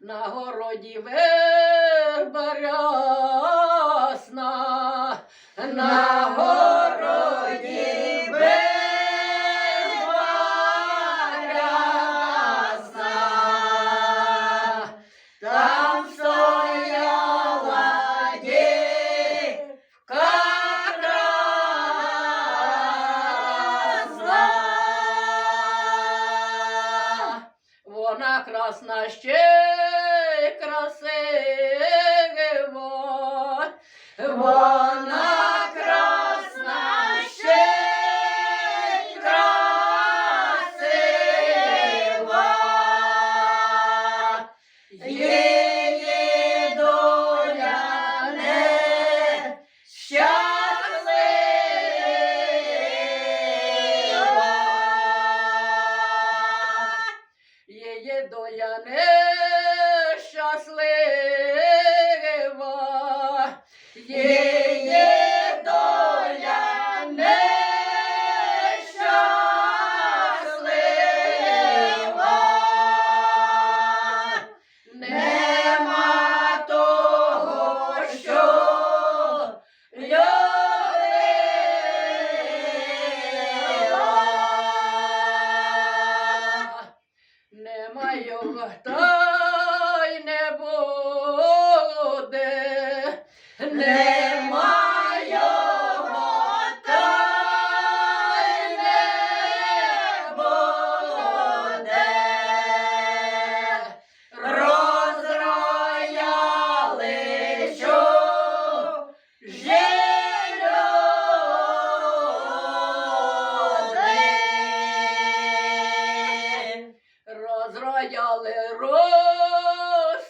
на городі вербаря. Вона красна ще краси. Mariana. cartão. Назраяли розсуди.